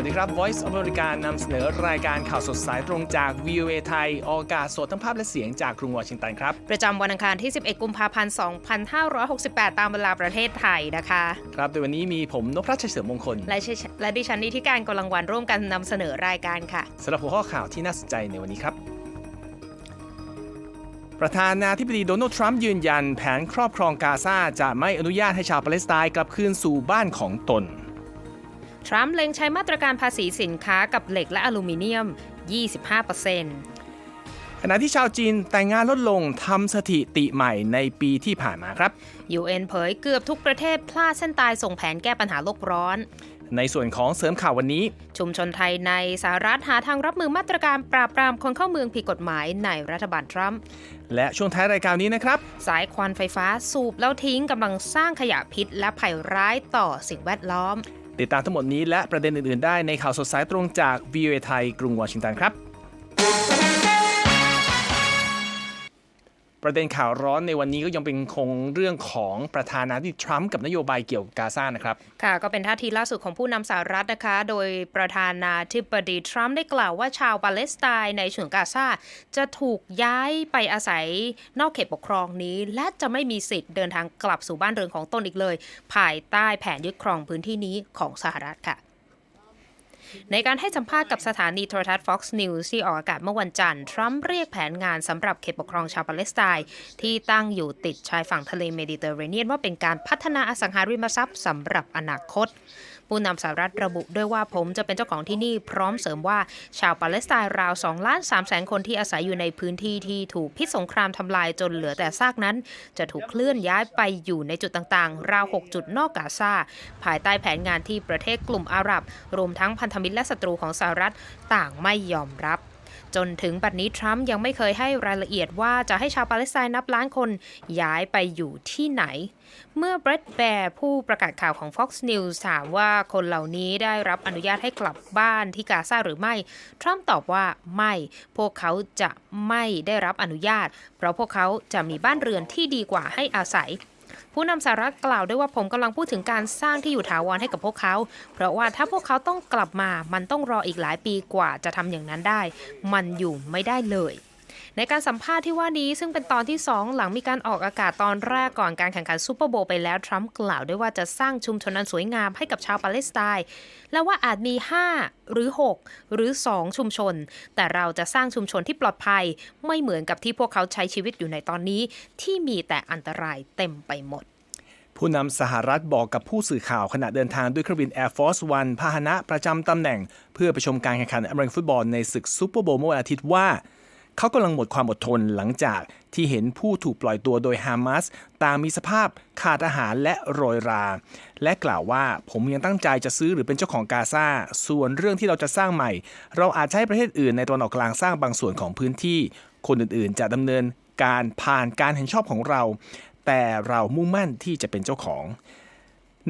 วัสดีครับ Voice of America นำเสนอรายการข่าวสดสายตรงจาก VOA ไทย ออกอากาศสดทั้งภาพและเสียงจากกรุงวอชิงตันครับ ประจำวันอังคารที่ 11 กุมภาพันธ์ 2568 ตามเวลาประเทศไทยนะคะ ครับโดยวันนี้มีผมนพรัชชัยเสริมมงคล และดิฉและดิฉันนิธิการกำลังวันร่วมกันนำเสนอรายการค่ะสำหรับหัวข้อข่าวที่น่าสนใจในวันนี้ครับประธานาธิบดีโดนัลด์ทรัมป์ยืนยัน แผนครอบครองกาซาจะไม่อนุญาตให้ชาวปาเลสไตน์กลับคืนสู่บ้านของตน ทรัมป์เล็งใช้มาตรการภาษีสินค้ากับเหล็กและอลูมิเนียม 25%ขณะที่ชาวจีนแต่งงานลดลงทำสถิติใหม่ในปีที่ผ่านมาครับ UN เผยเกือบทุกประเทศพลาดเส้นตายส่งแผนแก้ปัญหาโลกร้อน ในส่วนของเสริมข่าววันนี้ ชุมชนไทยในสหรัฐหาทางรับมือมาตรการปราบปรามคนเข้าเมืองผิดกฎหมายในรัฐบาลทรัมป์และช่วงท้ายรายการนี้นะครับ สายควันไฟฟ้าสูบแล้วทิ้งกำลังสร้างขยะพิษและภัยร้ายต่อสิ่งแวดล้อม ติดตามทั้งหมดนี้และประเด็นอื่นๆ ได้ในข่าวสดสายตรงจาก VOA ไทยกรุงวอชิงตันครับ ประเด็นข่าวร้อนในวันนี้ก็ยังเป็นคงเรื่องของประธานาธิบดีทรัมป์กับนโยบายเกี่ยวกับกาซานะครับ ค่ะ ก็เป็นท่าทีล่าสุดของผู้นำสหรัฐนะคะ โดยประธานาธิบดีทรัมป์ได้กล่าวว่าชาวปาเลสไตน์ในฉนวนกาซาจะถูกย้ายไปอาศัยนอกเขตปกครองนี้ และจะไม่มีสิทธิ์เดินทางกลับสู่บ้านเรือนของตนอีกเลย ภายใต้แผนยึดครองพื้นที่นี้ของสหรัฐค่ะ ในการให้สัมภาษณ์กับสถานีโทรทัศน์ Fox News ที่ออกอากาศเมื่อวันจันทร์ ทรัมป์เรียกแผนงานสำหรับเขตปกครองชาวปาเลสไตน์ที่ตั้งอยู่ติดชายฝั่งทะเลเมดิเตอร์เรเนียนว่าเป็นการพัฒนาอสังหาริมทรัพย์สำหรับอนาคต ผู้นำสหรัฐระบุด้วยว่าผมจะเป็นเจ้าของที่นี่พร้อมเสริมว่าชาวปาเลสไตน์ราว2ล้าน3แสนคนที่อาศัยอยู่ในพื้นที่ที่ถูกพิษสงครามทำลายจนเหลือแต่ซากนั้น จะถูกเคลื่อนย้ายไปอยู่ในจุดต่างๆ ราว 6 จุดนอกกาซาภายใต้แผนงานที่ประเทศกลุ่มอาหรับ รวมทั้งพันธมิตรและศัตรูของสหรัฐต่างไม่ยอมรับ จนถึงบัดนี้ทรัมป์ยังไม่เคยให้รายละเอียดว่าจะให้ชาวปาเลสไตน์นับล้านคนย้ายไปอยู่ที่ไหน เมื่อเบรดแบร์ผู้ประกาศข่าวของ Fox News ถามว่าคนเหล่านี้ได้รับอนุญาตให้กลับบ้านที่กาซาหรือไม่ ทรัมป์ตอบว่าไม่ พวกเขาจะไม่ได้รับอนุญาต เพราะพวกเขาจะมีบ้านเรือนที่ดีกว่าให้อาศัย ผู้นำสหรัฐกล่าวด้วยว่าผมกำลังพูดถึงการสร้างที่อยู่ถาวรให้กับพวกเขา เพราะว่าถ้าพวกเขาต้องกลับมา มันต้องรออีกหลายปีกว่าจะทำอย่างนั้นได้ มันอยู่ไม่ได้เลย ในการสัมภาษณ์ที่ว่านี้ซึ่งเป็นตอนที่ 2 หลังมีการออกอากาศตอนแรกก่อนการแข่งขันซูเปอร์โบว์ไปแล้วทรัมป์กล่าวด้วยว่าจะสร้างชุมชนอันสวยงามให้กับชาวปาเลสไตน์และว่าอาจมี 5 หรือ 6 หรือ 2 ชุมชน แต่เราจะสร้างชุมชนที่ปลอดภัย ไม่เหมือนกับที่พวกเขาใช้ชีวิตอยู่ในตอนนี้ ที่มีแต่อันตรายเต็มไปหมดผู้นำสหรัฐบอกกับผู้สื่อข่าวขณะเดินทางด้วยเครื่องบิน Air Force One พาหนะประจำตำแหน่ง เพื่อไปชมการแข่งขันอเมริกันฟุตบอลในศึกซูเปอร์โบว์เมื่อวันอาทิตย์ว่า เขากำลังหมดความอดทนหลังจากที่เห็นผู้ถูกปล่อยตัวโดยฮามาสตางมีสภาพขาดอาหารและโรยรา และกล่าวว่าผมยังตั้งใจจะซื้อหรือเป็นเจ้าของกาซาส่วนเรื่องที่เราจะสร้างใหม่ เราอาจใช้ประเทศอื่นในตะวันออกกลางสร้างบางส่วนของพื้นที่ คนอื่นๆ จะดำเนินการผ่านการเห็นชอบของเรา แต่เรามุ่งมั่นที่จะเป็นเจ้าของ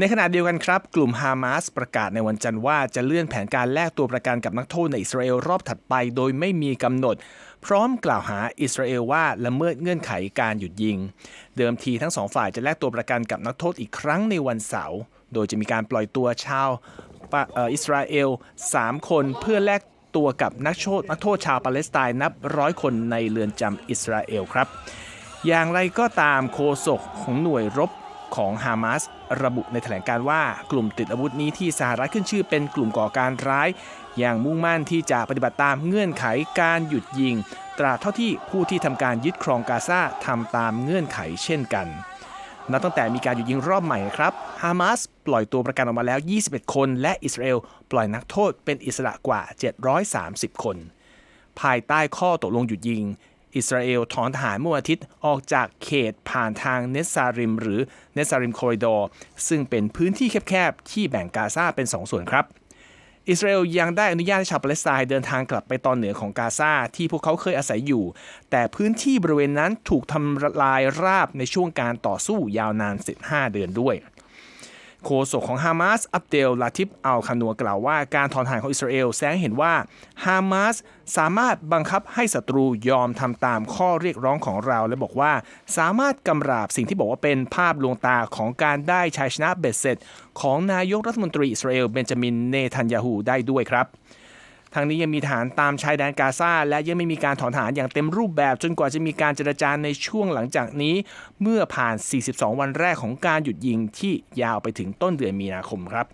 ในขณะเดียวกันครับ กลุ่มฮามาสประกาศในวันจันทร์ว่าจะเลื่อนแผนการแลกตัวประกันกับนักโทษในอิสราเอลรอบถัดไป โดยไม่มีกำหนด พร้อมกล่าวหาอิสราเอลว่าละเมิดเงื่อนไขการหยุดยิง เดิมทีทั้งสองฝ่ายจะแลกตัวประกันกับนักโทษอีกครั้งในวันเสาร์โดยจะมีการปล่อยตัวชาวอิสราเอล 3 คนเพื่อแลกตัวกับนักโทษนักโทษชาวปาเลสไตน์นับร้อยคนในเรือนจำอิสราเอลครับ อย่างไรก็ตามโฆษกของหน่วยรบ ของฮามาสระบุในแถลงการว่ากลุ่มติดอาวุธนี้ที่สหรัฐขึ้นชื่อเป็นกลุ่มก่อการร้าย อย่างมุ่งมั่นที่จะปฏิบัติตามเงื่อนไขการหยุดยิง ตราเท่าที่ผู้ที่ทำการยึดครองกาซาทำตามเงื่อนไขเช่นกันนับตั้งแต่มีการหยุดยิงรอบใหม่ครับ ฮามาสปล่อยตัวประกันออกมาแล้ว 21 คน และอิสราเอลปล่อยนักโทษเป็นอิสระกว่า 730 คน ภายใต้ข้อตกลงหยุดยิง อิสราเอลถอนทหารเมื่อวันอาทิตย์ออกจากเขตผ่านทางเนสซาริม หรือเนสซาริมคอริดอร์ซึ่งเป็นพื้นที่แคบๆ ที่แบ่งกาซาเป็น 2 ส่วนครับ อิสราเอลยังได้อนุญาตให้ชาวปาเลสไตน์เดินทางกลับไปตอนเหนือของกาซาที่พวกเขาเคยอาศัยอยู่ แต่พื้นที่บริเวณนั้นถูกทำลายราบในช่วงการต่อสู้ยาวนาน 15 เดือนด้วย โฆษกของฮามาสอับเดลลาทิฟอัลคานัวกล่าวว่าการถอนทหารของอิสราเอลแสดงเห็นว่าฮามาสสามารถบังคับให้ศัตรูยอมทำตามข้อเรียกร้องของเรา และบอกว่าสามารถกำราบสิ่งที่บอกว่าเป็นภาพลวงตาของการได้ชัยชนะเบ็ดเสร็จ ของนายกรัฐมนตรีอิสราเอลเบนจามินเนทันยาฮูได้ด้วยครับ ทางนี้ยังมีทหารตามชายแดนกาซาและยังไม่มีการถอนทหารอย่างเต็มรูปแบบ จนกว่าจะมีการเจรจาในช่วงหลังจากนี้ เมื่อผ่าน 42 วันแรกของการหยุดยิงที่ยาวไปถึงต้นเดือนมีนาคมครับ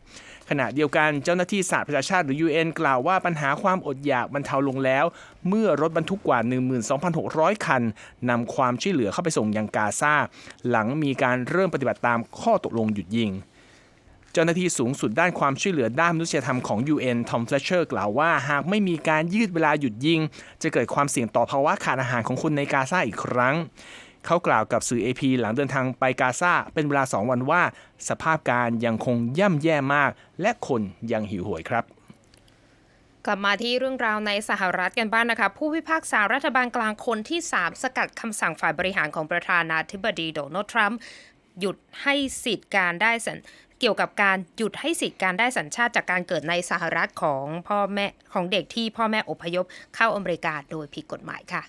ขณะเดียวกันเจ้าหน้าที่สหประชาชาติหรือ UN กล่าวว่าปัญหาความอดอยากบรรเทาลงแล้ว เมื่อรถบรรทุกกว่า 12,600 คันนำความช่วยเหลือเข้าไปส่งยังกาซาหลังมีการเริ่มปฏิบัติตามข้อตกลงหยุดยิง เจ้าหน้าที่สูงสุดด้านความช่วยเหลือด้านมนุษยธรรมของ UN ทอมเฟลเชอร์กล่าวว่า หากไม่มีการยืดเวลาหยุดยิง จะเกิดความเสี่ยงต่อภาวะขาดอาหารของคนในกาซาอีกครั้ง เขากล่าวกับสื่อ AP หลังเดินทางไปกาซาเป็นเวลา 2 วันว่า สภาพการยังคงย่ำแย่มาก และคนยังหิวโหยครับกลับมาที่เรื่องราวในสหรัฐกันบ้างนะคะ ผู้พิพากษารัฐบาลกลางคนที่ 3 สกัดคำสั่งฝ่ายบริหารของประธานาธิบดีโดนัลด์ทรัมป์หยุดให้สิทธิ์การได้สัญ เกี่ยวกับการหยุดให้สิทธิ์การได้สัญชาติจากการเกิดในสหรัฐของพ่อแม่ของเด็กที่พ่อแม่อพยพเข้าอเมริกาโดยผิดกฎหมายค่ะ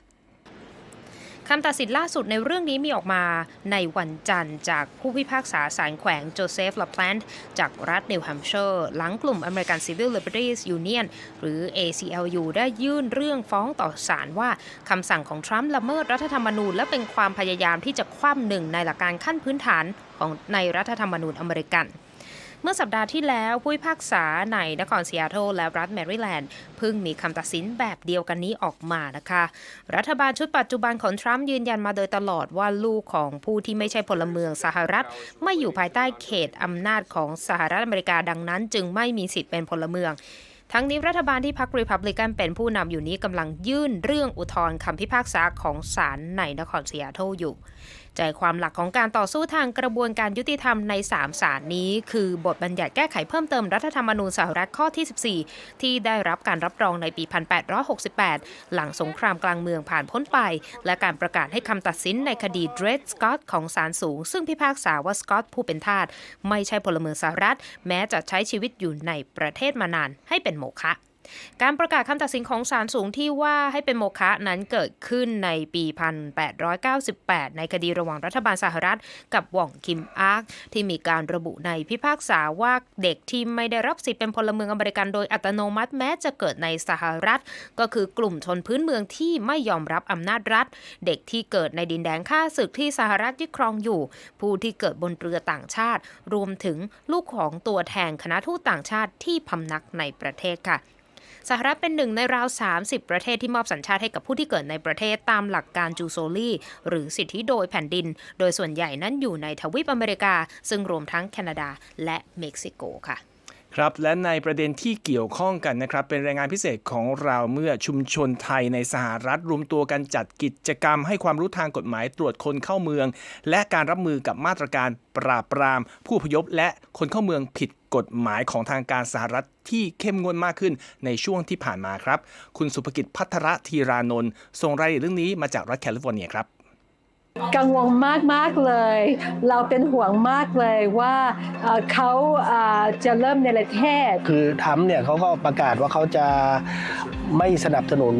คำตัดสินล่าสุดในเรื่องนี้มีออกมาในวันจันทร์จากผู้พิพากษาศาลแขวงโจเซฟลาแพลนต์จากรัฐนิวแฮมป์เชอร์หลังกลุ่ม American Civil Liberties Union หรือ ACLU ได้ยื่นเรื่องฟ้องต่อศาลว่าคำสั่งของทรัมป์ละเมิดรัฐธรรมนูญ และเป็นความพยายามที่จะคว่ำหนึ่งในหลักการขั้นพื้นฐานของในรัฐธรรมนูญอเมริกัน มื่อสัปดาห์ที่แล้วผู้พิพากษาในนครซีแอตเทิลและรัฐแมริแลนด์เพิ่งมีคำตัดสินแบบเดียวกันนี้ออกมานะคะ รัฐบาลชุดปัจจุบันของทรัมป์ยืนยันมาโดยตลอดว่าลูกของผู้ที่ไม่ใช่พลเมืองสหรัฐ ไม่อยู่ภายใต้เขตอำนาจของสหรัฐอเมริกาดังนั้น จึงไม่มีสิทธิ์เป็นพลเมืองทั้งนี้รัฐบาลที่พรรครีพับลิกันเป็นผู้นำอยู่นี้กำลังยื่นเรื่องอุทธรณ์คำพิพากษาของศาลในนครซีแอตเทิลอยู่ ใจความหลักของการต่อสู้ทางกระบวนการยุติธรรมใน 3 ศาลนี้ คือบทบัญญัติแก้ไขเพิ่มเติมรัฐธรรมนูญสหรัฐข้อที่ 14 ที่ได้รับการรับรองในปี 1868 หลังสงครามกลางเมืองผ่านพ้นไป และการประกาศให้คำตัดสินในคดีเดรดสกอตของศาลสูง ซึ่งพิพากษาว่าสกอตผู้เป็นทาสไม่ใช่พลเมืองสหรัฐ แม้จะใช้ชีวิตอยู่ในประเทศมานานให้เป็นโมฆะ การประกาศคำตัดสินของศาลสูงที่ว่าให้เป็นโมฆะนั้นเกิดขึ้นในปี 1898 ในคดีระหว่างรัฐบาลสหรัฐ กับว่องคิมอาร์คที่มีการระบุในพิพากษาว่าเด็กที่ไม่ได้รับสิทธิ์เป็นพลเมืองอเมริกันโดยอัตโนมัติแม้จะเกิดในสหรัฐ ก็คือกลุ่มชนพื้นเมืองที่ไม่ยอมรับอำนาจรัฐ เด็กที่เกิดในดินแดนข้าศึกที่สหรัฐยึดครองอยู่ ผู้ที่เกิดบนเรือต่างชาติ รวมถึงลูกของตัวแทนคณะทูตต่างชาติที่พำนักในประเทศค่ะ สหรัฐเป็นหนึ่งในราว 30 ประเทศที่มอบสัญชาติให้กับผู้ที่เกิดในประเทศตามหลักการจูโซลีหรือสิทธิโดยแผ่นดิน โดยส่วนใหญ่นั้นอยู่ในทวีปอเมริกา ซึ่งรวมทั้งแคนาดาและเม็กซิโกค่ะ ครับและในประเด็นที่เกี่ยวข้องกันนะครับ เป็นรายงานพิเศษของเราเมื่อชุมชนไทยในสหรัฐรวมตัวกันจัดกิจกรรม ให้ความรู้ทางกฎหมายตรวจคนเข้าเมือง และการรับมือกับมาตรการปราบปราม ผู้อพยพและคนเข้าเมืองผิดกฎหมายของทางการสหรัฐที่เข้มงวดมากขึ้นในช่วงที่ผ่านมาครับ คุณสุภกิจพัทรธีรานนท์ส่งรายละเอียดเรื่องนี้มาจากรัฐแคลิฟอร์เนียครับ กังวลมากมากๆเลย เราเป็นห่วงมากเลยว่าเอ่อเขาเอ่อจะเริ่มในประเทศ คือทรัมป์เนี่ยเขาก็ประกาศว่าเขาจะไม่สนับสนุน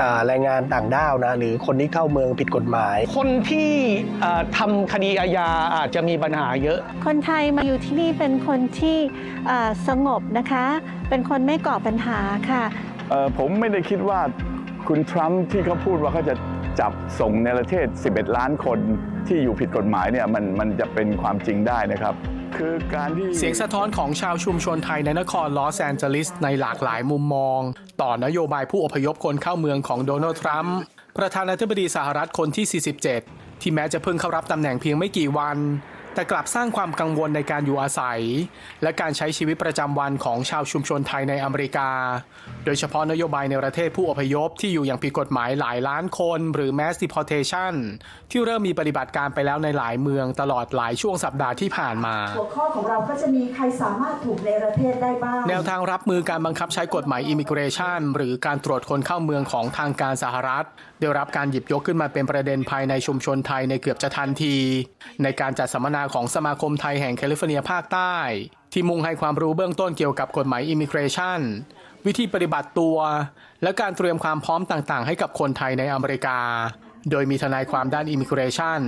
อ่าแรงงานต่างด้าวนะหรือคนที่เข้าเมืองผิดกฎหมาย คนที่เอ่อทำคดีอาญาอาจจะมีปัญหาเยอะ คนไทยมาอยู่ที่นี่เป็นคนที่เอ่อสงบนะคะ เป็นคนไม่ก่อปัญหาค่ะเอ่อผมไม่ได้คิดว่าคุณทรัมป์ที่เขาพูดว่าเขาจะ จับส่งในประเทศ 11 ล้านคนที่อยู่ผิดกฎหมายเนี่ยมันมันจะเป็นความจริงได้นะครับ คือการที่เสียงสะท้อนของชาวชุมชนไทยในนครลอสแอนเจลิสในหลากหลายมุมมอง ต่อนโยบายผู้อพยพคนเข้าเมืองของโดนัลด์ทรัมป์ประธานาธิบดีสหรัฐคนที่ 47 ที่แม้จะเพิ่งเข้ารับตำแหน่งเพียงไม่กี่วัน แต่กลับสร้างความกังวลในการอยู่อาศัย และการใช้ชีวิตประจำวันของชาวชุมชนไทยในอเมริกา โดยเฉพาะนโยบายในประเทศผู้อพยพที่อยู่อย่างผิดกฎหมายหลายล้านคน หรือ mass deportation ที่เริ่มมีปฏิบัติการไปแล้วในหลายเมืองตลอดหลายช่วงสัปดาห์ที่ผ่านมา หัวข้อของเราก็จะมีใครสามารถถูกในประเทศได้บ้าง แนวทางรับมือการบังคับใช้กฎหมายอิมิเกรชันหรือการตรวจคนเข้าเมืองของทางการสหรัฐ ได้รับการหยิบยกขึ้นมาเป็นประเด็นภายในชุมชนไทยในเกือบจะทันที ในการจัดสัมมนานาของสมาคมไทยแห่งแคลิฟอร์เนียภาคใต้ ที่มุ่งให้ความรู้เบื้องต้นเกี่ยวกับกฎหมายอิมิเกรชันวิธีปฏิบัติตัว และการเตรียมความพร้อมต่างๆ ให้กับคนไทยในอเมริกา โดยมีทนายความด้านอิมิเกรชัน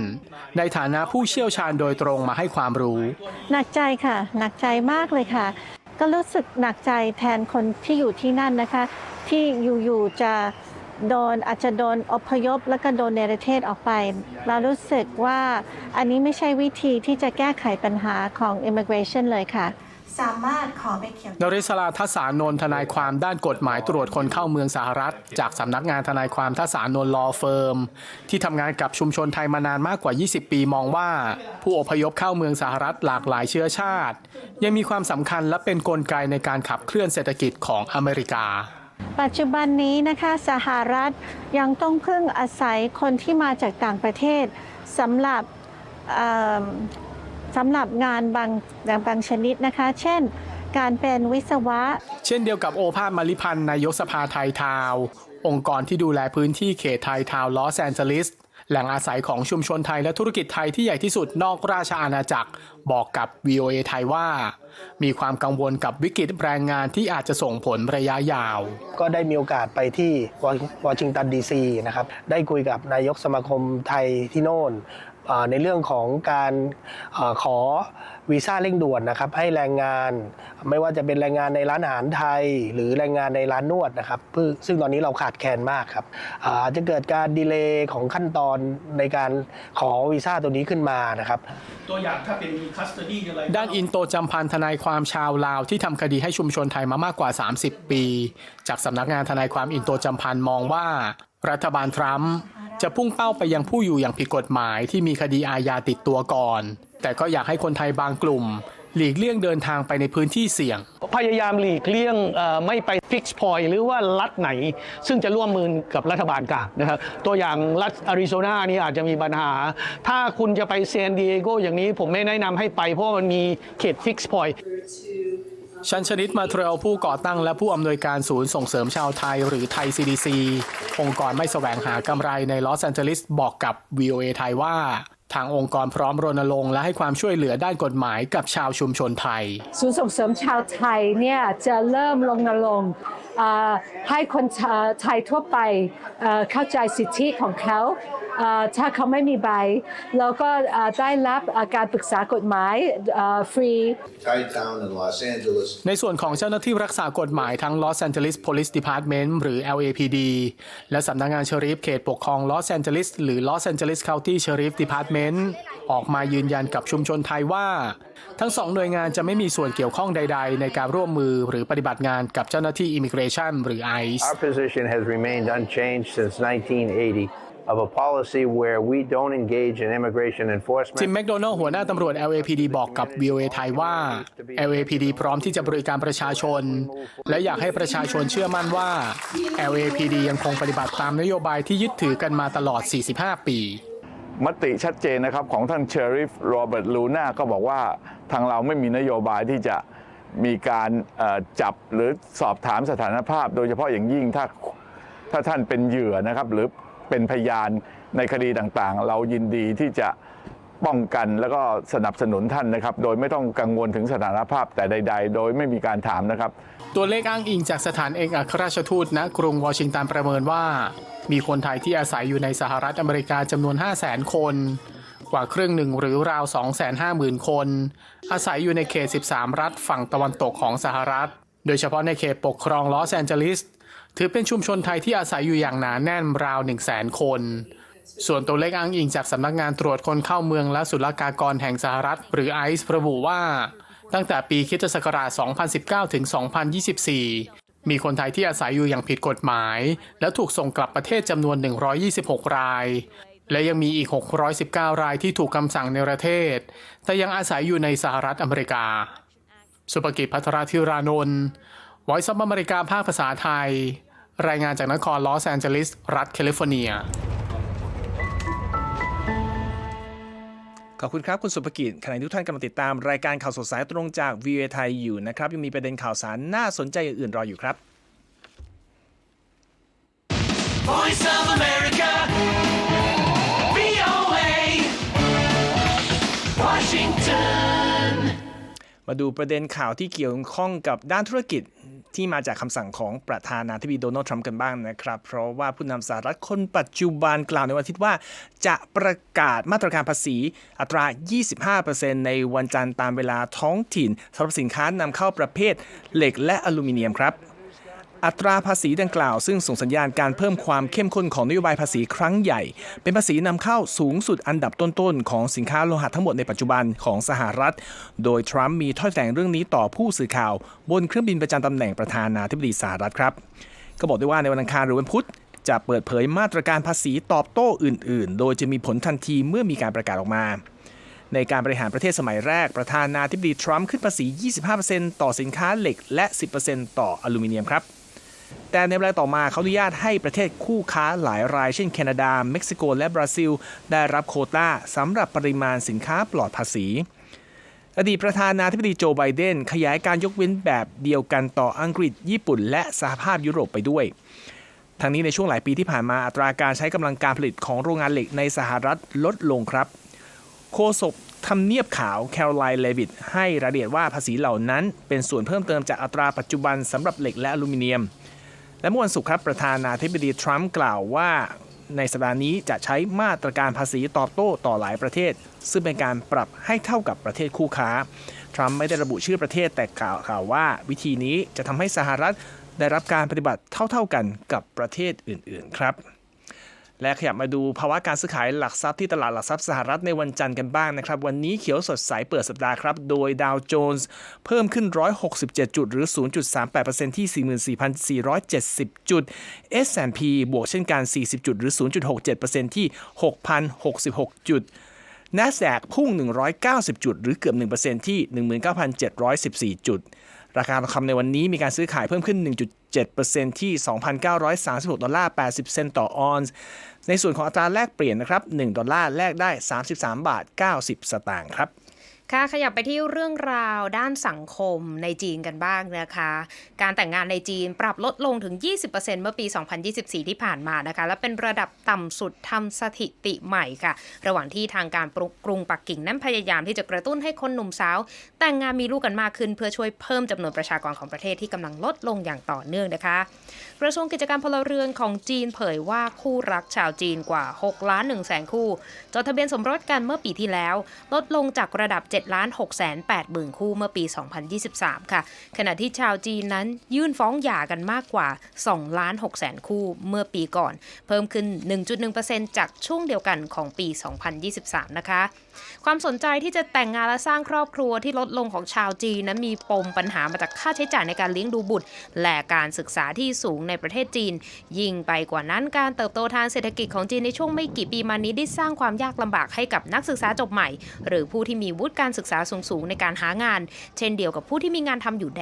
ในฐานะผู้เชี่ยวชาญโดยตรงมาให้ความรู้ หนักใจค่ะ หนักใจมากเลยค่ะ ก็รู้สึกหนักใจแทนคนที่อยู่ที่นั่นนะคะ ที่อยู่ๆจะ โดนอาจจะโดนอพยพ แล้วก็โดนเนรเทศออกไป เรารู้สึกว่าอันนี้ไม่ใช่วิธีที่จะแก้ไขปัญหาของ immigration เลยค่ะสามารถขอไปเขียนนริศราทัศานนท์ทนายความด้านกฎหมายตรวจคนเข้าเมืองสหรัฐ จากสำนักงานทนายความทัศานนท์ลอเฟิร์ม ที่ทำงานกับชุมชนไทยมานานมากกว่า 20 ปีมองว่า ผู้อพยพเข้าเมืองสหรัฐหลากหลายเชื้อชาติ ยังมีความสำคัญและเป็นกลไกในการขับเคลื่อนเศรษฐกิจของอเมริกา ปัจจุบันนี้นะคะสหรัฐยังต้องพึ่งอาศัยคนที่มาจากต่างประเทศสำหรับสำหรับงานบางบางชนิดนะคะ เช่น การเป็นวิศวะ เช่นเดียวกับโอภาสมาริพันธ์นายกสภาไทยทาว องค์กรที่ดูแลพื้นที่เขตไทยทาวลอสแอนเจลิสแหล่งอาศัยของชุมชนไทยและธุรกิจไทยที่ใหญ่ที่สุดนอกราชอาณาจักร บอกกับ VOA ไทยว่า มีความกังวลกับวิกฤตแรงงานที่อาจจะส่งผลระยะยาว ก็ได้มีโอกาสไปที่วอชิงตันดีซีนะครับได้คุยกับนายกสมาคมไทยที่โน่น ในเรื่องของการอาขอวีซ่าเร่งด่วนนะครับให้แรงงานไม่ว่าจะเป็นแรงงานในร้านอาหารไทย หรือแรงงานในร้านนวดนะครับเพื่อซึ่งตอนนี้เราขาดแคลนมากครับอาอาจจะเกิดการดีเลย์ของขั้นตอนในการขอวีซ่าตัวนี้ขึ้นมานะครับตัวอย่างถ้าเป็นมีคัสตอดี้อะไรด้านอินโตจำพันธ์ทนายความชาวลาวที่ทำคดีให้ชุมชนไทยมามากกว่า 30 ปี จากสำนักงานทนายความอินโตจำพันธ์มองว่า รัฐบาลทรัมป์จะพุ่งเป้าไปยังผู้อยู่อย่างผิดกฎหมายที่มีคดีอาญาติดตัวก่อน แต่ก็อยากให้คนไทยบางกลุ่ม หลีกเลี่ยงเดินทางไปในพื้นที่เสี่ยง พยายามหลีกเลี่ยงไม่ไปฟิกซ์พอยต์หรือว่ารัฐไหน ซึ่งจะร่วมมือกับรัฐบาลกลางนะครับ ตัวอย่างรัฐอาริโซนานี่อาจจะมีปัญหา ถ้าคุณจะไปเซนดิเอโกอย่างนี้ผมไม่แนะนำให้ไปเพราะมันมีเขตฟิกซ์พอยต์ ชันชนิดมาเทรลผู้ก่อตั้งและผู้อำนวยการศูนย์ส่งเสริมชาวไทยหรือไทย CDC องค์กรไม่แสวงหากำไรในลอสแอนเจลิสบอกกับ VOA ไทยว่า ทางองค์กรพร้อมรณรงค์และให้ความช่วยเหลือด้านกฎหมายกับชาวชุมชนไทย ศูนย์ส่งเสริมชาวไทยเนี่ยจะเริ่มลงนรงค์อ่าให้คนไทยทั่วไปเอ่อเข้าใจสิทธิของเขาอ่าถ้าเขาไม่มีใบ แล้วก็อ่าได้รับอ่าการปรึกษากฎหมายอ่าฟรี Thai Town in Los Angeles ในส่วนของเจ้าหน้าที่รักษากฎหมายทั้ง Los Angeles Police Department หรือ LAPD และสำนักงานเชอริฟเขตปกครอง Los Angeles หรือ Los Angeles County Sheriff Department ออกมายืนยันกับชุมชนไทยว่า ทั้งสองหน่วยงานจะไม่มีส่วนเกี่ยวข้องใด ๆ ในการร่วมมือหรือปฏิบัติงานกับเจ้าหน้าที่ Immigration หรือ ICE Our position has remained unchanged since 1980 of a policy where we don't engage in immigration ทิม enforcement. แมคโดนัลหัวหน้าตำรวจ LAPD บอกกับ VOA ไทยว่า LAPD พร้อมที่จะบริการประชาชน และอยากให้ประชาชนเชื่อมั่นว่า LAPD ยังคงปฏิบัติตามนโยบายที่ยึดถือกันมาตลอด 45 ปี มติชัดเจนนะครับของท่านเชอริฟโรเบิร์ตลูน่าก็บอกว่าทางเราไม่มีนโยบายที่จะมีการจับหรือสอบถามสถานภาพ โดยเฉพาะอย่างยิ่งถ้าถ้าท่านเป็นเหยื่อนะครับ หรือเป็นพยานในคดีต่างๆ เรายินดีที่จะป้องกันแล้วก็สนับสนุนท่านนะครับ โดยไม่ต้องกังวลถึงสถานภาพแต่ใด ๆ โดยไม่มีการถามนะครับ ตัวเลขอ้างอิงจากสถานเอกอัครราชทูตณกรุงวอชิงตันประเมินว่า มีคนไทยที่อาศัยอยู่ในสหรัฐอเมริกาจำนวน 5 0 0 0 0 0 คน กว่าครึ่งหนึ่งหรือราว 250,000 คน อาศัยอยู่ในเขต 13 รัฐฝั่งตะวันตกของสหรัฐ โดยเฉพาะในเขตปกครองลอสแอนเจลิส ถือเป็นชุมชนไทยที่อาศัยอยู่อย่างหนาแน่นราว 1 0 0 0 0 0 คน ส่วนตัวเลขอ้างอิงจากสำนักงานตรวจคนเข้าเมืองและศุลกากรแห่งสหรัฐ หรือไอซ์ระบุว่าตั้งแต่ปีคริสตศักราช 2019 ถึง 2024 มีคนไทยที่อาศัยอยู่อย่างผิดกฎหมาย และถูกส่งกลับประเทศจำนวน 126 ราย และยังมีอีก 619 รายที่ถูกคำสั่งในประเทศ แต่ยังอาศัยอยู่ในสหรัฐอเมริกา สุภกิจพัทรธิรานนท์วอยซ์ออเมริกาภาคภาษาไทย รายงานจากนครลอสแอนเจลิส รัฐแคลิฟอร์เนีย ขอบคุณครับ คุณสุภกิจขณะที่ทุกท่านกำลังติดตามรายการข่าวสดสายตรงจาก VOA ไทยอยู่นะครับ ยังมีประเด็นข่าวสารน่าสนใจอื่นๆรออยู่ครับ Voice of America, VOA, Washington. มาดูประเด็นข่าวที่เกี่ยวข้องกับด้านธุรกิจ ที่มาจากคำสั่งของประธานาธิบดีโดนัลด์ทรัมป์กันบ้างนะครับ เพราะว่าผู้นำสหรัฐคนปัจจุบันกล่าวในวันอาทิตย์ว่า จะประกาศมาตรการภาษีอัตรา 25%ในวันจันทร์ตามเวลาท้องถิ่นสำหรับสินค้านำเข้าประเภทเหล็กและอลูมิเนียมครับ อัตราภาษีดังกล่าวซึ่งส่งสัญญาณการเพิ่มความเข้มข้นของนโยบายภาษีครั้งใหญ่ เป็นภาษีนำเข้าสูงสุดอันดับต้นๆ ของสินค้าโลหะทั้งหมดในปัจจุบันของสหรัฐ โดยทรัมป์มีถ้อยแถลงเรื่องนี้ต่อผู้สื่อข่าว บนเครื่องบินประจำตำแหน่งประธานาธิบดีสหรัฐครับ ก็บอกด้วยว่าในวันอังคารหรือวันพุธจะเปิดเผยมาตรการภาษีตอบโต้อื่น ๆ โดยจะมีผลทันทีเมื่อมีการประกาศออกมา ในการบริหารประเทศสมัยแรก ประธานาธิบดีทรัมป์ขึ้นภาษี 25%ต่อสินค้าเหล็กและ 10%ต่ออลูมิเนียมครับ แต่ในเวลาต่อมาเขาอนุญาตให้ประเทศคู่ค้าหลายรายเช่นแคนาดา เม็กซิโก และบราซิล ได้รับโคต้าสำหรับปริมาณสินค้าปลอดภาษี อดีตประธานาธิบดีโจไบเดนขยายการยกเว้นแบบเดียวกันต่ออังกฤษ ญี่ปุ่น และสหภาพยุโรปไปด้วยทั้งนี้ในช่วงหลายปีที่ผ่านมาอัตราการใช้กำลังการผลิตของโรงงานเหล็กในสหรัฐลดลงครับ โฆษกทำเนียบขาวแคโรไลน์เลวิตให้รายละเอียดว่าภาษีเหล่านั้นเป็นส่วนเพิ่มเติมจากอัตราปัจจุบันสำหรับเหล็กและอลูมิเนียม และเมื่อวันศุกร์ครับประธานาธิบดีทรัมป์กล่าวว่าในสัปดาห์นี้จะใช้มาตรการภาษีตอบโต้ต่อหลายประเทศ ซึ่งเป็นการปรับให้เท่ากับประเทศคู่ค้า ทรัมป์ไม่ได้ระบุชื่อประเทศแต่กล่าวข่าวว่า วิธีนี้จะทำให้สหรัฐได้รับการปฏิบัติเท่าๆกันกับประเทศอื่นๆ ครับ และขยับมาดูภาวะการซื้อขายหลักทรัพย์ที่ตลาดหลักทรัพย์สหรัฐในวันจันทร์กันบ้างนะครับ วันนี้เขียวสดใสเปิดสัปดาห์ครับ โดยดาวโจนส์เพิ่มขึ้น 167 จุด หรือ 0.38%ที่ 44,470 จุด S&P บวกเช่นกัน 40 จุด หรือ 0.67%ที่ 6,066 จุด NASDAQ พุ่ง 190 จุด หรือเกือบ 1%ที่ 19,714 จุด ราคาทองคำในวันนี้มีการซื้อขายเพิ่มขึ้น 1.7%ที่ 2,936 ดอลลาร์ 80 เซนต์ต่อออนซ์ ในส่วนของอัตราแลกเปลี่ยนนะครับ 1 ดอลลาร์แลกได้ 33 บาท 90 สตางค์ครับ ค่ะขยับไปที่เรื่องราวด้านสังคมในจีนกันบ้างนะคะ การแต่งงานในจีนปรับลดลงถึง 20%เมื่อปี 2024 ที่ผ่านมานะคะ และเป็นระดับต่ำสุดทำสถิติใหม่ค่ะ ระหว่างที่ทางการกรุงปักกิ่งนั้นพยายามที่จะกระตุ้นให้คนหนุ่มสาว แต่งงานมีลูกกันมากขึ้นเพื่อช่วยเพิ่มจำนวนประชากรของประเทศที่กำลังลดลงอย่างต่อเนื่องนะคะ กระทรวงกิจการพลเรือนของจีนเผยว่าคู่รักชาวจีนกว่า 6 ล้าน1แสนคู่ จดทะเบียนสมรสกันเมื่อปีที่แล้ว ลดลงจากระดับ 7 ล้าน6แสน8หมื่นคู่เมื่อปี 2023 ค่ะ ขณะที่ชาวจีนนั้นยื่นฟ้องหย่ากันมากกว่า 2 ล้าน6แสนคู่เมื่อปีก่อน เพิ่มขึ้น 1.1%จากช่วงเดียวกันของปี 2023 นะคะ ความสนใจที่จะแต่งงานและสร้างครอบครัวที่ลดลงของชาวจีนนั้นมีปมปัญหามาจากค่าใช้จ่ายในการเลี้ยงดูบุตร และการศึกษาที่สูงในประเทศจีน ยิ่งไปกว่านั้นการเติบโตทางเศรษฐกิจของจีนในช่วงไม่กี่ปีมานี้ได้สร้างความยากลำบากให้กับนักศึกษาจบใหม่ หรือผู้ที่มีวุฒิการศึกษาสูงๆในการหางาน เช่นเดียวกับผู้ที่มีงานทำอยู่แด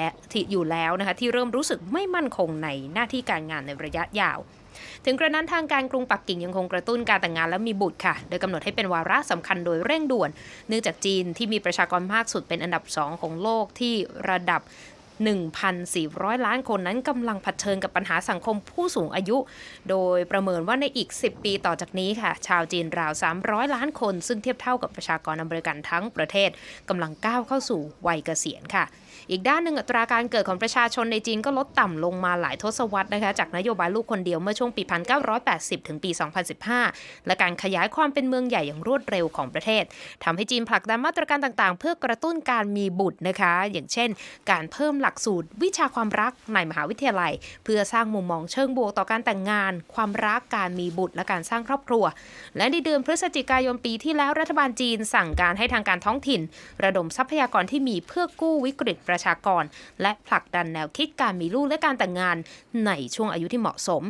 อยู่แล้วนะคะที่เริ่มรู้สึกไม่มั่นคงในหน้าที่การงานในระยะยาวถึงกระนั้นทางการกรุงปักกิ่งยังคงกระตุ้นการแต่งงานและมีบุตรค่ะ โดยกำหนดให้เป็นวาระสำคัญโดยเร่งด่วน เนื่องจากจีนที่มีประชากรมากสุดเป็นอันดับ 2 ของโลกที่ระดับ 1,400 ล้านคนนั้นกำลังเผชิญกับปัญหาสังคมผู้สูงอายุ โดยประเมินว่าในอีก 10 ปีต่อจากนี้ค่ะ ชาวจีนราว 300 ล้านคน ซึ่งเทียบเท่ากับประชากรอเมริกันทั้งประเทศกำลังก้าวเข้าสู่วัยเกษียณค่ะ อีกด้านหนึ่งอัตราการเกิดของประชาชนในจีนก็ลดต่ำลงมาหลายทศวรรษนะคะจากนโยบายลูกคนเดียวเมื่อช่วงปี 1980 ถึงปี 2015 และการขยายความเป็นเมืองใหญ่อย่างรวดเร็วของประเทศทำให้จีนผลักดันมาตรการต่างๆ เพื่อกระตุ้นการมีบุตรนะคะ อย่างเช่น การเพิ่มหลักสูตรวิชาความรักในมหาวิทยาลัย เพื่อสร้างมุมมองเชิงบวกต่อการแต่งงาน ความรักการมีบุตรและการสร้างครอบครัว และในเดือนพฤศจิกายนปีที่แล้วรัฐบาลจีนสั่งการให้ทางการท้องถิ่น ระดมทรัพยากรที่มีเพื่อกู้วิกฤตประชากร และผลักดันแนวคิดการมีลูกและการแต่งงานในช่วงอายุที่เหมาะสม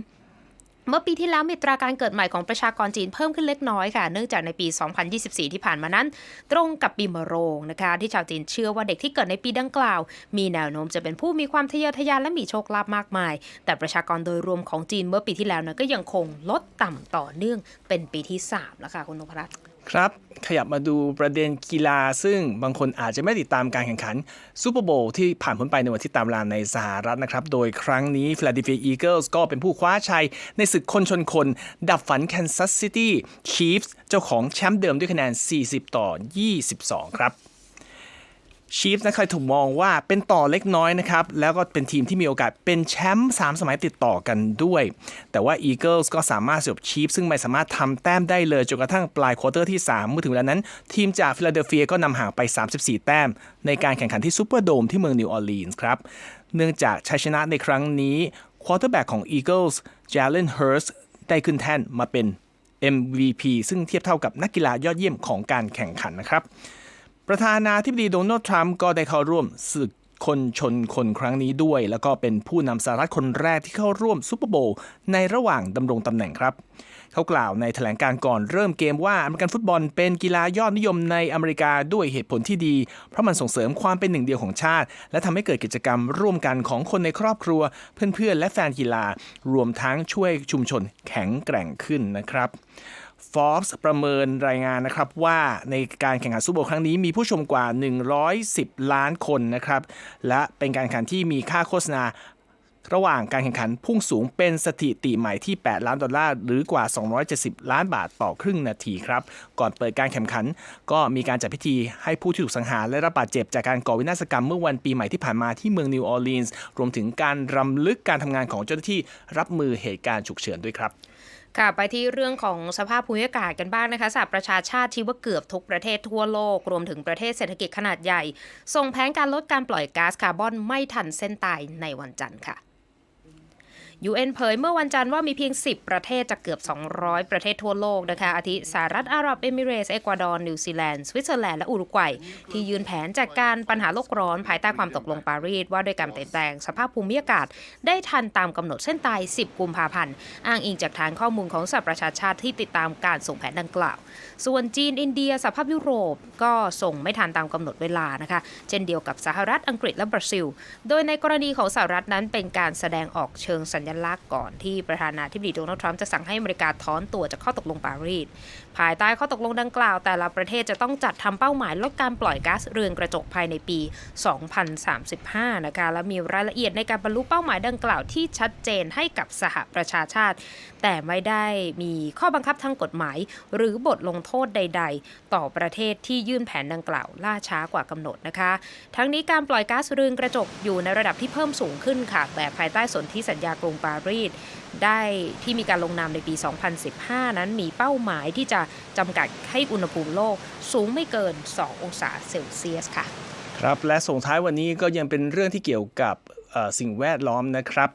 เมื่อปีที่แล้วมีตราการเกิดใหม่ของประชากรจีนเพิ่มขึ้นเล็กน้อยค่ะ เนื่องจากในปี 2024 ที่ผ่านมานั้น ตรงกับปีมะโรงนะคะ ที่ชาวจีนเชื่อว่าเด็กที่เกิดในปีดังกล่าว มีแนวโน้มจะเป็นผู้มีความทะเยอทะยานและมีโชคลาภมากมาย แต่ประชากรโดยรวมของจีนเมื่อปีที่แล้วนั้นก็ยังคงลดต่ำต่อเนื่องเป็นปีที่3แล้วค่ะคุณนพรัตน์ ครับขยับมาดูประเด็นกีฬา ซึ่งบางคนอาจจะไม่ติดตามการแข่งขันซูเปอร์โบว์ที่ผ่านพ้นไปในวันที่ตามเวลาในสหรัฐนะครับ โดยครั้งนี้ฟิลาเดลเฟียอีเกิลส์ก็เป็นผู้คว้าชัย ในศึกคนชนคน ดับฝันแคนซัสซิตี้ชีฟส์เจ้าของแชมป์เดิมด้วยคะแนน 40 ต่อ 22 ครับ ชีฟส์นะเคยถูกมองว่าเป็นต่อเล็กน้อยนะครับ แล้วก็เป็นทีมที่มีโอกาสเป็นแชมป์3สมัยติดต่อกันด้วย แต่ว่า Eagles ก็สามารถสยบชีฟซึ่งไม่สามารถทำแต้มได้เลย จนกระทั่งปลายควอเตอร์ที่ 3 เมื่อถึงเวลานั้น ทีมจากฟิลาเดลเฟียก็นำห่างไป 34 แต้ม ในการแข่งขันที่ซูเปอร์โดมที่เมืองนิวออร์ลีนส์ครับ เนื่องจากชัยชนะในครั้งนี้ควอเตอร์แบ็กของ Eagles Jalen Hurts ได้ขึ้นแท่นมาเป็น MVP ซึ่งเทียบเท่ากับนักกีฬายอดเยี่ยมของการแข่งขันนะครับ ประธานาธิบดีโดนัลด์ทรัมป์ก็ได้เข้าร่วมศึกคนชนคนครั้งนี้ด้วย แล้วก็เป็นผู้นำสหรัฐคนแรกที่เข้าร่วมซูเปอร์โบว์ในระหว่างดำรงตำแหน่งครับ เขากล่าวในแถลงการก่อนเริ่มเกมว่าอเมริกันฟุตบอลเป็นกีฬายอดนิยมในอเมริกาด้วยเหตุผลที่ดี เพราะมันส่งเสริมความเป็นหนึ่งเดียวของชาติ และทำให้เกิดกิจกรรมร่วมกันของคนในครอบครัว เพื่อนๆ และแฟนกีฬารวมทั้งช่วยชุมชนแข็งแกร่งขึ้นนะครับ Forbes ประเมินรายงานนะครับว่าในการแข่งขันซูเปอร์โบว์ครั้งนี้มีผู้ชมกว่า 110 ล้านคนนะครับและเป็นการแข่งขันที่มีค่าโฆษณาระหว่างการแข่งขันพุ่งสูงเป็นสถิติใหม่ที่ 8 ล้านดอลลาร์ หรือกว่า 270 ล้านบาทต่อครึ่งนาทีครับ ก่อนเปิดการแข่งขัน ก็มีการจัดพิธีให้ผู้ที่ถูกสังหารและรับบาดเจ็บจากการก่อวินาศกรรมเมื่อวันปีใหม่ที่ผ่านมาที่เมืองนิวออร์ลีนส์ รวมถึงการรำลึกการทำงานของเจ้าหน้าที่รับมือเหตุการณ์ฉุกเฉินด้วยครับ ค่ะไปที่เรื่องของสภาพภูมิอากาศกันบ้างนะคะสหประชาชาติที่ว่าเกือบทุกประเทศทั่วโลก รวมถึงประเทศเศรษฐกิจขนาดใหญ่ส่งแผนการลดการปล่อยก๊าซคาร์บอนไม่ทันเส้นตายในวันจันทร์ค่ะ UN เผยเมื่อวันจันทร์ว่ามีเพียง 10 ประเทศจากเกือบ 200 ประเทศทั่วโลกนะคะ อาทิสหรัฐอาหรับเอมิเรส เอกวาดอร์นิวซีแลนด์ สวิตเซอร์แลนด์และอุรุกวัย ที่ยืนแผนจัดการปัญหาโลกร้อน ภายใต้ความตกลงปารีสว่าด้วยการเปลี่ยนแปลงสภาพภูมิอากาศ ได้ทันตามกำหนดเส้นตาย 10 กุมภาพันธ์ อ้างอิงจากฐานข้อมูลของสหประชาชาติที่ติดตามการส่งแผนดังกล่าว ส่วนจีนอินเดียสหภาพยุโรปก็ส่งไม่ทันตามกำหนดเวลานะคะ เช่นเดียวกับสหรัฐอังกฤษและบราซิล โดยในกรณีของสหรัฐนั้นเป็นการแสดงออกเชิงสัญลักษณ์ก่อนที่ประธานาธิบดีโดนัลด์ทรัมป์จะสั่งให้อเมริกาถอนตัวจากข้อตกลงปารีสภายใต้ข้อตกลงดังกล่าว แต่ละประเทศจะต้องจัดทำเป้าหมายลดการปล่อยก๊าซเรือนกระจกภายในปี 2035 นะคะ และมีรายละเอียดในการบรรลุเป้าหมายดังกล่าวที่ชัดเจนให้กับสหประชาชาติ แต่ไม่ได้มีข้อบังคับทางกฎหมาย หรือบทลงโทษใด ๆ ต่อประเทศที่ยื่นแผนดังกล่าวล่าช้ากว่ากำหนดนะคะ ทั้งนี้การปล่อยก๊าซเรือนกระจกอยู่ในระดับที่เพิ่มสูงขึ้นค่ะแต่ภายใต้สนธิสัญญากรุงปารีสได้ที่มีการลงนามในปี 2015 นั้นมีเป้าหมายที่จะจำกัดให้อุณหภูมิโลกสูงไม่เกิน 2 องศาเซลเซียสค่ะ ครับ และส่งท้ายวันนี้ก็ยังเป็นเรื่องที่เกี่ยวกับสิ่งแวดล้อมนะครับ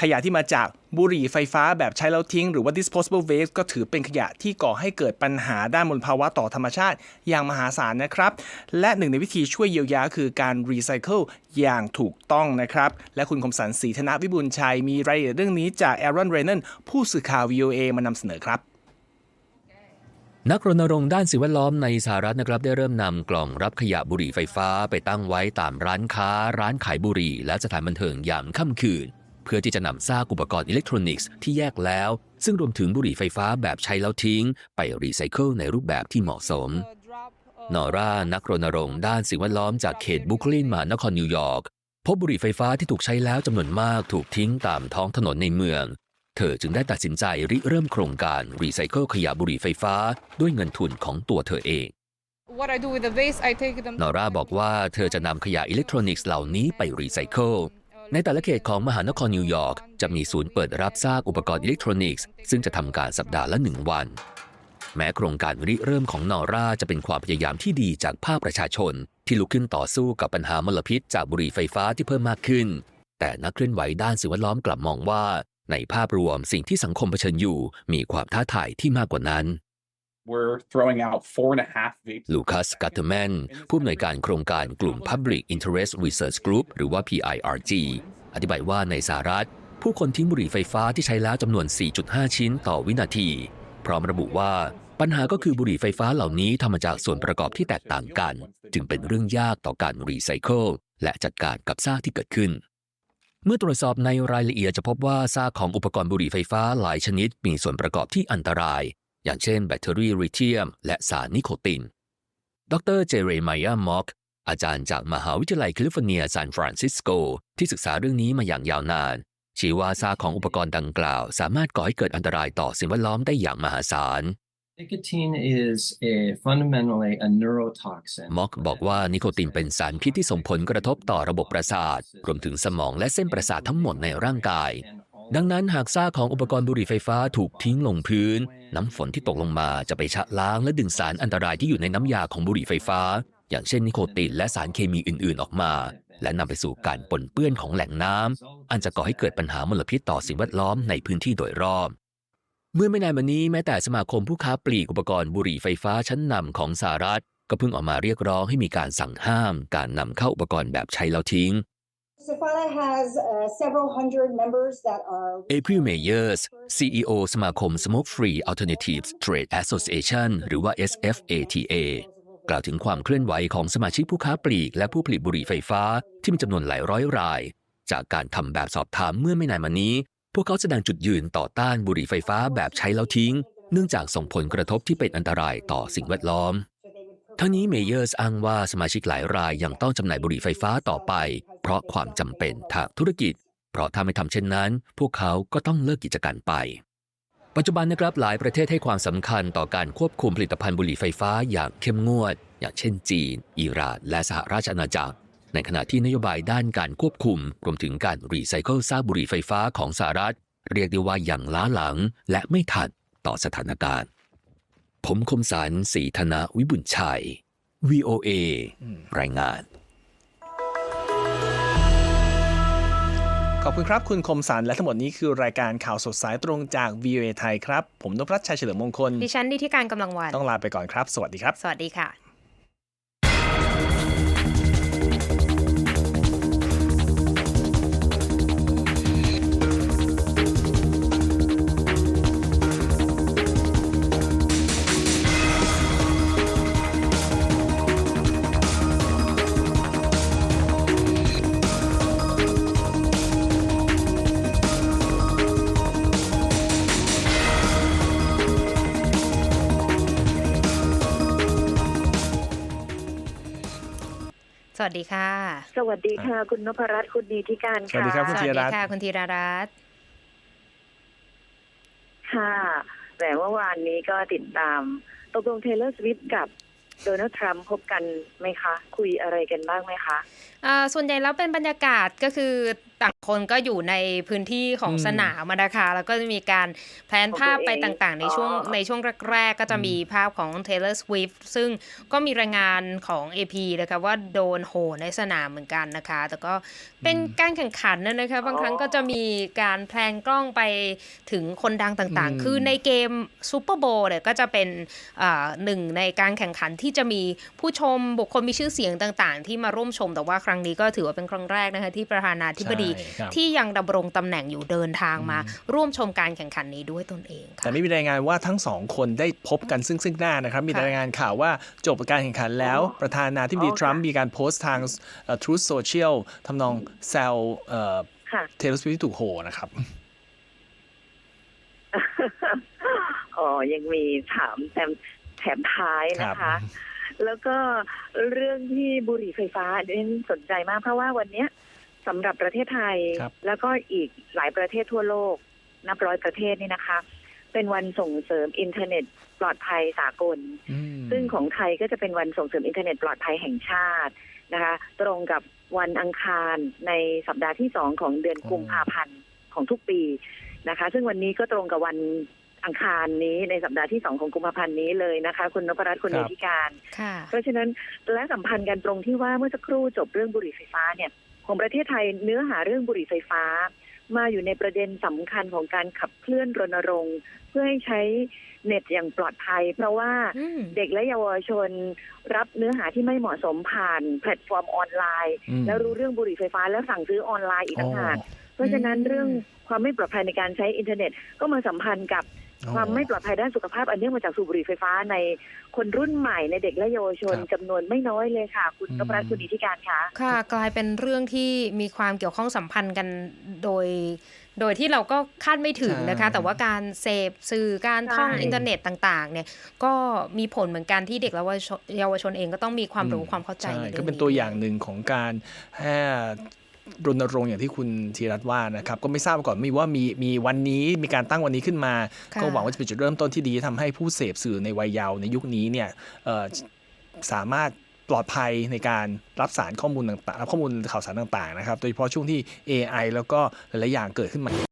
ขยะที่มาจากบุหรี่ไฟฟ้าแบบใช้แล้วทิ้ง หรือว่า disposable waste ก็ถือเป็นขยะที่ก่อให้เกิดปัญหาด้านมลภาวะต่อธรรมชาติอย่างมหาศาลนะครับ และหนึ่งในวิธีช่วยเยียวยาคือการรีไซเคิลอย่างถูกต้องนะครับ และคุณคมสันศรีธนวิบูลชัยมีรายละเอียดเรื่องนี้จากแอรอนเรนนผู้สื่อข่าว VOA มานำเสนอครับ นักรณรงค์ด้านสิ่งแวดล้อมในสหรัฐนะครับได้เริ่มนำกล่องรับขยะบุหรี่ไฟฟ้าไปตั้งไว้ตามร้านค้า ร้านขายบุหรี่ และสถานบันเทิงยามค่ำคืน เพื่อที่จะนำซากอุปกรณ์อิเล็กทรอนิกส์ที่แยกแล้ว ซึ่งรวมถึงบุหรี่ไฟฟ้าแบบใช้แล้วทิ้ง ไปรีไซเคิลในรูปแบบที่เหมาะสม นอร่านักรณรงค์ด้านสิ่งแวดล้อมจากเขตบุคลินมานครนิวยอร์กพบบุหรี่ไฟฟ้าที่ถูกใช้แล้วจำนวนมากถูกทิ้งตามท้องถนนในเมือง เธอจึงได้ตัดสินใจริเริ่มโครงการรีไซเคิลขยะบุหรี่ไฟฟ้า ด้วยเงินทุนของตัวเธอเอง What I do with the waste, I take them. นอร่าบอกว่าเธอจะนำขยะอิเล็กทรอนิกส์เหล่านี้ไปรีไซเคิลในแต่ละเขตของมหานครนิวยอร์กจะมีศูนย์เปิดรับซากอุปกรณ์อิเล็กทรอนิกส์ซึ่งจะทำการสัปดาห์ละหนึ่งวัน แม้โครงการริเริ่มของนอร่าจะเป็นความพยายามที่ดีจากภาคประชาชน ที่ลุกขึ้นต่อสู้กับปัญหามลพิษจากบุหรี่ไฟฟ้าที่เพิ่มมากขึ้น แต่นักเคลื่อนไหวด้านสิ่งแวดล้อมกลับมองว่า ในภาพรวมสิ่งที่สังคมเผชิญอยู่มีความท้าทายที่มากกว่านั้น We're throwing out four and a half vapes. ลูคัสกัตเทอร์แมนผู้อำนวยการโครงการกลุ่ม Public Interest Research Group หรือว่า PIRG อธิบายว่าในสหรัฐ ผู้คนทิ้งบุหรี่ไฟฟ้าที่ใช้แล้วจำนวน 4.5 ชิ้นต่อวินาที พร้อมระบุว่าปัญหาก็คือบุหรี่ไฟฟ้าเหล่านี้ทำมาจากส่วนประกอบที่แตกต่างกัน จึงเป็นเรื่องยากต่อการรีไซเคิลและจัดการกับซากที่เกิดขึ้น เมื่อตรวจสอบในรายละเอียดจะพบว่าซากของอุปกรณ์บุหรี่ไฟฟ้าหลายชนิดมีส่วนประกอบที่อันตราย อย่างเช่นแบตเตอรี่ริเทียม และสารนิโคติน ดรเจเรมายามอกอาจารย์จากมหาวิทยาลัยแคลิฟอร์เนียซานฟรานซิสโก ที่ศึกษาเรื่องนี้มาอย่างยาวนาน ชี้ว่าซากของอุปกรณ์ดังกล่าว สามารถก่อให้เกิดอันตรายต่อสิ่งแวดล้อมได้อย่างมหาศาล ม็อกบอกว่านิโคตินเป็นสารพิษที่ส่งผลกระทบต่อระบบประสาท รวมถึงสมองและเส้นประสาททั้งหมดในร่างกาย ดังนั้นหากซากของอุปกรณ์บุหรี่ไฟฟ้าถูกทิ้งลงพื้น น้ำฝนที่ตกลงมาจะไปชะล้างและดึงสารอันตรายที่อยู่ในน้ำยาของบุหรี่ไฟฟ้า อย่างเช่นนิโคตินและสารเคมีอื่น ๆ ออกมา และนำไปสู่การปนเปื้อนของแหล่งน้ำอันจะก่อให้เกิดปัญหามลพิษต่อสิ่งแวดล้อมในพื้นที่โดยรอบ เมื่อไม่นานมานี้แม้แต่สมาคมผู้ค้าปลีกอุปกรณ์บุหรี่ไฟฟ้าชั้นนำของสหรัฐ ก็เพิ่งออกมาเรียกร้องให้มีการสั่งห้าม การนำเข้าอุปกรณ์แบบใช้แล้วทิ้ง SAFADA has uh, several hundred members that are April Mayers CEO สมาคม Smoke Free Alternatives Trade Association หรือว่า SFATA กล่าวถึงความเคลื่อนไหวของสมาชิกผู้ค้าปลีก และผู้ผลิตบุหรี่ไฟฟ้าที่มีจำนวนหลายร้อยราย จากการทำแบบสอบถามเมื่อไม่นานมานี้ พวกเขาแสดงจุดยืนต่อต้านบุหรี่ไฟฟ้าแบบใช้แล้วทิ้ง เนื่องจากส่งผลกระทบที่เป็นอันตรายต่อสิ่งแวดล้อม ทั้งนี้เมเยอร์สอ้างว่าสมาชิกหลายรายยังต้องจำหน่ายบุหรี่ไฟฟ้าต่อไป เพราะความจำเป็นทางธุรกิจ เพราะถ้าไม่ทำเช่นนั้น พวกเขาก็ต้องเลิกกิจการไป ปัจจุบันนะครับหลายประเทศให้ความสำคัญต่อการควบคุมผลิตภัณฑ์บุหรี่ไฟฟ้าอย่างเข้มงวด อย่างเช่นจีน อิหร่าน และสหราชอาณาจักร ในขณะที่นโยบายด้านการควบคุม รวมถึงการรีไซเคิลซากบุหรี่ไฟฟ้าของสหรัฐ เรียกได้ว่าอย่างล้าหลังและไม่ทันต่อสถานการณ์ ผมคมสารสีธนาวิบุญชัย VOA รายงาน ขอบคุณครับคุณคมสันและทั้งหมดนี้คือรายการข่าวสดสายตรงจาก VOA ไทยครับ ผมนพรัชชัยเฉลิมมงคล ดิฉันดิที่การกำลังวัน ต้องลาไปก่อนครับ สวัสดีครับ สวัสดีค่ะ วัสดีค่ะ สวัสดีค่ะ คุณนพรัตน์คุณนีธิการสวัสดีครับคุณสธีวัสรดีรัตน์ค่ะ คุณธีรารัตน์ค่ะแต่เมื่อวานนี้ก็ติดตามตกลงเทเลอร์สวิฟกับ โดนัลด์ทรัมป์พบกันไหมคะ คุยอะไรกันบ้างไหมคะอ่าส่วนใหญ่แล้วเป็นบรรยากาศก็คือต่างคนก็อยู่ในพื้นที่ของอืมสนามอะนะคะแล้วก็จะมีการแพลนภาพไปต่างๆ ในช่วงอ๋อในช่วงแรกๆ ก็จะมีภาพของ Taylor Swift ซึ่งก็มีรายงานของ AP นะคะว่าโดนโหในสนามเหมือนกันนะคะ แต่ก็เป็นการแข่งขันนะนะคะ บางครั้งก็จะมีการแพลนกล้องไปถึงคนดังต่างอืมๆคือในเกมซูเปอร์โบว์เนี่ยก็จะเป็นอ่าหนึ่งในการแข่งขันที่จะมีผู้ชมบุคคลมีชื่อเสียงต่างๆ ที่มาร่วมชม แต่ว่าครั้งนี้ก็ถือว่าเป็นครั้งแรกนะคะที่ประธานาธิบดีใช่ครับที่ยังดำรงตำแหน่งอยู่เดินทางมา ร่วมชมการแข่งขันนี้ด้วยตนเองค่ะแต่ไม่มีรายงานว่าทั้งสองคนได้พบกันซึ่งซึ่งหน้านะครับ มีค่ะรายงานข่าวว่าจบการแข่งขันแล้วประธานาธิบดีอ๋อทรัมป์มีการโพสต์ทางเอ่อ Truth Social ทำนองแซวเอ่อค่ะเทเลสวิฟที่ถูกโหนะครับอ๋อ ยังมีถามแถมแถ มท้ายนะครัคะบแล้วก็เรื่องที่บุหรี่ไฟฟ้าเน้นสนใจมากเพราะว่าวันเนี้ยสำหรับประเทศไทยครับแล้วก็อีกหลายประเทศทั่วโลก นับร้อยประเทศนี่นะคะ เป็นวันส่งเสริมอินเทอร์เน็ตปลอดภัยสากลอืมซึ่งของไทยก็จะเป็นวันส่งเสริมอินเทอร์เน็ตปลอดภัยแห่งชาตินะคะ ตรงกับวันอังคารในสัปดาห์ที่สองของเดือนกุมภาพันธ์ของทุกปีนะคะ ซึ่งวันนี้ก็ตรงกับวัน อังคารนี้ในสัปดาห์ที่สองของกุมภาพันธ์นี้เลยนะคะ คุณนพรัตน์คุณครัเนบธิการค่ะเพราะฉะนั้นและสัมพันธ์กันตรงที่ว่าเมื่อสักครู่จบเรื่องบุหรี่ไฟฟ้าเนี่ยของประเทศไทยเนื้อหาเรื่องบุหรี่ไฟฟ้า มาอยู่ในประเด็นสำคัญของการขับเคลื่อนรณรงค์ เพื่อให้ใช้เน็ตอย่างปลอดภัย เพราะว่าอืมเด็กและเยาวชนรับเนื้อหาที่ไม่เหมาะสมผ่านแพลตฟอร์มออนไลน์อืมแล้วรู้เรื่องบุหรี่ไฟฟ้าแล้วสั่งซื้อออนไลน์อีกต่างหากอ๋อเพราะฉะนั้นอืมเรื่องความไม่ปลอดภัยในการใช้อินเทอร์เน็ตก็มาสัมพันธ์กับอ๋อ ความไม่ปลอดภัยด้านสุขภาพอันเนื่องมาจากสูบบุหรี่ไฟฟ้าในคนรุ่นใหม่ในเด็กและเยาวชนครับจำนวนไม่น้อยเลยค่ะ คุณอืมนพรัตน์คุณอิทธิการคะค่ะ กลายเป็นเรื่องที่มีความเกี่ยวข้องสัมพันธ์กันโดย โดยที่เราก็คาดไม่ถึงนะคะใช่แต่ว่าการเสพสื่อการท่องใช่อินเทอร์เน็ตต่างๆ เนี่ยก็มีผลเหมือนกันที่เด็กและเยาวชนเยาวชนเองก็ต้องมีความรู้ความเข้าใจช่ในเรื่องก็เป็นนี้ตัวอย่างหนึ่งของการให้ รณรงค์อย่างที่คุณธีรัตน์ว่านะครับก็ไม่ทราบมาก่อนมีว่ามีมีวันนี้มีการตั้งวันนี้ขึ้นมาค่ะก็หวังว่าจะเป็นจุดเริ่มต้นที่ดีทำให้ผู้เสพสื่อในวัยเยาว์ในยุคนี้เนี่ยเอ่อสามารถปลอดภัยในการรับสารข้อมูลต่างๆรับข้อมูลข่าวสารต่างๆนะครับ โดยเฉพาะช่วงที่ AI แล้วก็หลายๆอย่างเกิดขึ้นมา